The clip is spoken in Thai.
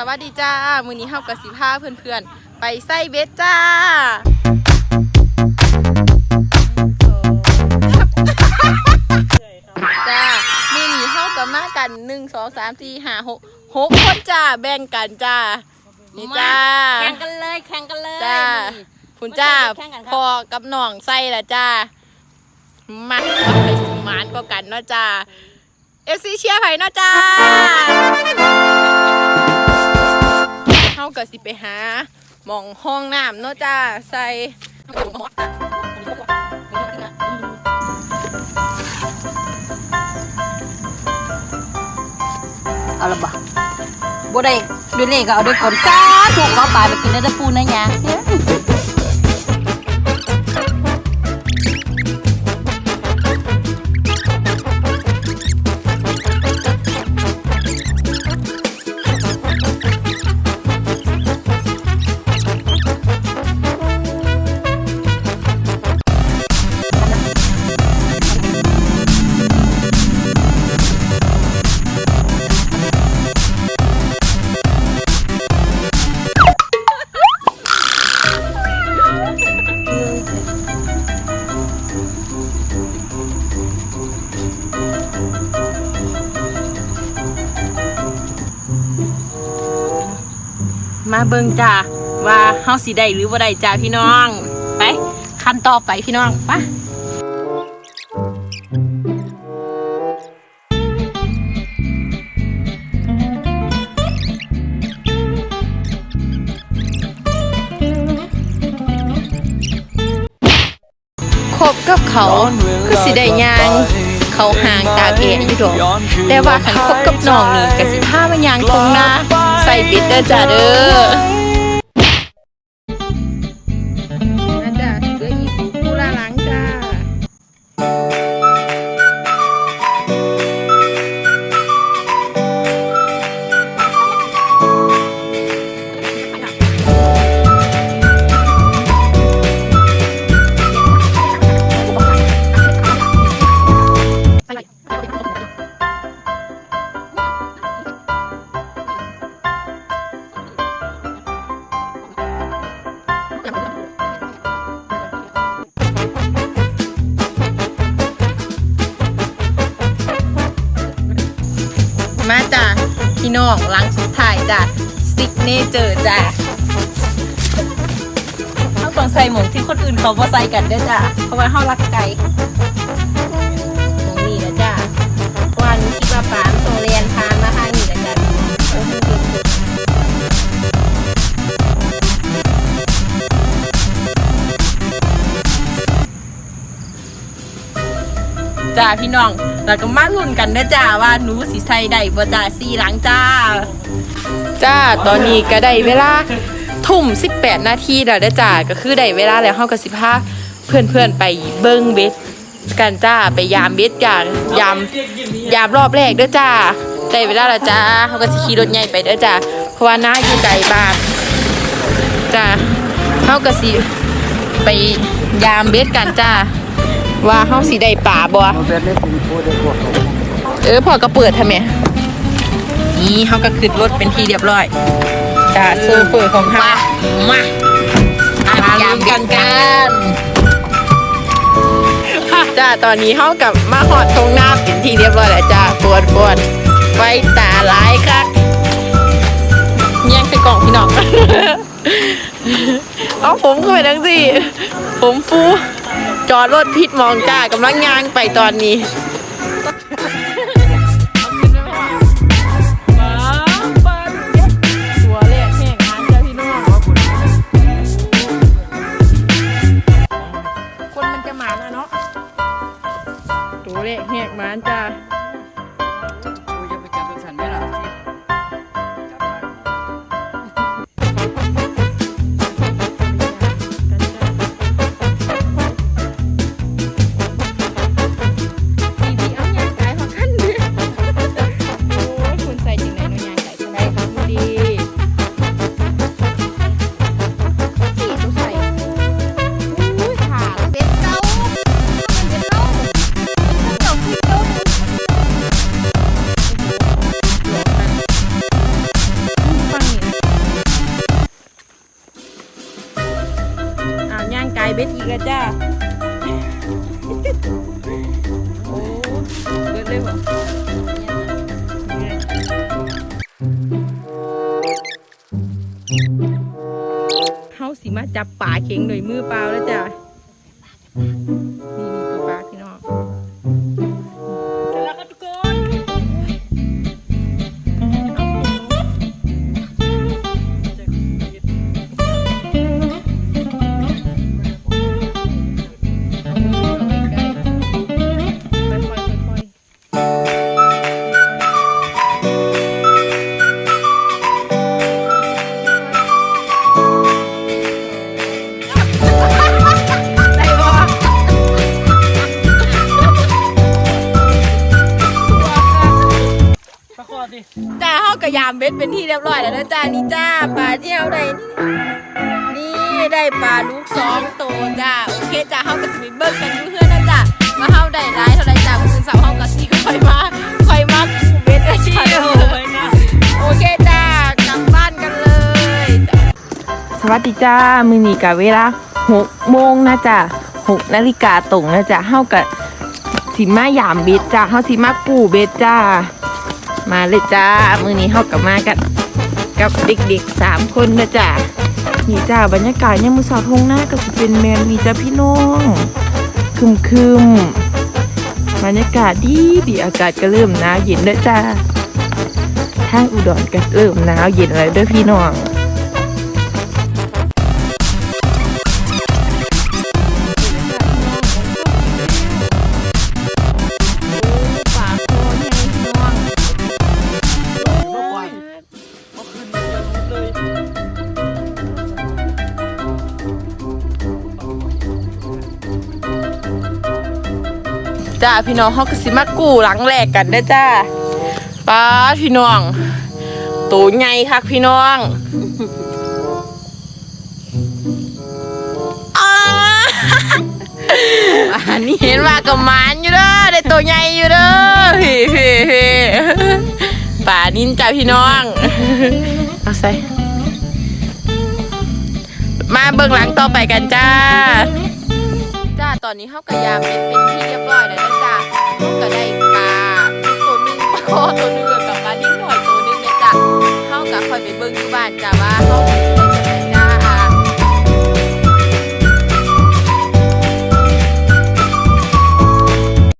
สวัสดีจ้า มือนี้เฮากับสิพาเพื่อนๆ ไปไส้เบ็ดจ้าจ้ามือนี้เฮากับมากันหนึ่งสองสามสี่ห้าหกหกคนจ้าแบ่งกันจ้านี่จ้าแข่งกันเลยแข่งกันเลยจ้านี่คุณจ้ามาแข่งกันครับพอกับน้องไส้ละจ้ามาเอาไปสมานก็กันเนาะจ้าเอฟซีเชียร์ไผ่เนาะจ้าเฮาก็ สิไปหาหม่องห้องน้ำเนาะจ้าใส่เอาละบ่บ่ได้ด้วยเลขก็เอาด้วยคนซาถูกขอปลาไปกินได้แต่ปูนะยะ มาเบิ่งจ้าว่าเฮาสิได้หรือบ่ได้จ้าพี่น้อง ไปขั้นต่อไปพี่น้องปะคบกับเขาคือสิได้ยางเขาห่างตากแออยู่ดอกแต่ว่าขันคบกับน้องนี่กสิพามา บิดเด้อจ้าเด้อ พี่น้องหลังสุดท้ายจ้ะซิกเนเจอร์จ้ะเขาต้องใส่หมวกที่คนอื่นเขาบ่ใส่กันเด้อจ้าเพราะว่าเฮารักไก่หมองนี่นะจ้ะเพราว่าหนูคิดว่าปามันต้องเรียนทานมาทางนี่นะจ้ะโอ้โหเก่งจ้าพี่น้อง แล้วก็มาลุ้นกันนะจ้าว่าหนูสิใส่ได้บ่จ้าสี่หลังจ้า จ้าตอนนี้ก็ได้เวลาทุ่ม 18 นาทีแล้วเด้จ้าก็คือได้เวลาแล้วเฮาก็สิพาเพื่อนๆไปเบิ่งเบ็ดกันจ้าไปยามเบ็ดจ้ายามยามรอบแรกเด้อจ้าได้เวลาแล้วจ้าเฮาก็สิขี่รถใหญ่ไปเด้อจ้าเพราะว่าน้าอยู่ไกลบ้านจ้าเฮาก็สิไปยามเบ็ดกันจ้า ว่าเฮาสิได้ป่าบ่เออพอก็เปิดทำไมนี่เขาก็ขึ้นรถเป็นที่เรียบร้อยจ้าโซเฟอร์ของเขามามาลุ้นกันกันจ้าตอนนี้เขากับมาหอดทงหน้าเป็นที่เรียบร้อยแล้วจ้าปวดปวดไฟตาหลายคักแย่งใส่กล่องพี่น้องเอาผมเข้าไปทั้งสี่ผมฟู จอดรถพิษมองจ้ากำลังยางไปตอนนี้ เบ็ดอีกแล้วจ้าโอ้เบิดเลยบ่เฮาสิมาจับป่าเข็งหน่อยมือเปล่าแล้วจ้ะ จ้าเฮากระยามเบ็ดเป็นที่เรียบร้อยแล้วนะจ้านี่จ้าปลาที่เฮาได้นี่นี่ได้ปลาลูกสองตัวจ้าโอเคจ้าเฮาก็จะมีเบิ่งกันอยู่เพื่อนนะจ้าว่าเฮาได้หลายเท่าใดจ้ามื้อเสาร์เฮาก็สิค่อยมาค่อยมากูเบ็ดอาชีพโอเคจ้ากลับบ้านกันเลย สวัสดีจ้ามือนี้กับเวลาหกโมงนะจ้ะหกนาฬิกาตรงนะจ้ะเฮากับสิมายามเบ็ดจ้าเฮาสิมากูเบ็ดจ้า มาเลยจ้า มือนี้เฮากับมากัน กับเด็กๆสามคนนะจ้านี่จ้าบรรยากาศยังมือสาวทงหน้าก็จะเป็นแมนมีจ้าพี่น้องคึมคึมๆบรรยากาศดีดีอากาศก็เริ่มหนาวเย็นแล้วจ้าทางอุดรก็เริ่มหนาวเย็นแล้วด้วยพี่น้อง จ้าพี่น้องเขาก็สิมากู้หลังแรกกันได้จ้าป้าพี่น้องตัวใหญ่คักพี่น้องอันนี้เห็นว่ากับหมานอยู่เด้อได้ตัวใหญ่อยู่เด้อเฮ้เฮ้เฮ้ป่านินจ้าพี่น้องเอาใส่มาเบื้องหลังต่อไปกันจ้า ตอนนี้เขากระยามเป็นเป็นที่เรียบร้อยแล้วนะจ้าเขาก็ได้ปลาตัวหนึงปลาคอตัวนึงกับปลาดิ้งหน่อยตัวนึงเนี่ยจ้ะเขาก็ค่อยไปเบิ่งอยู่บ้านจ้ะว่าเขา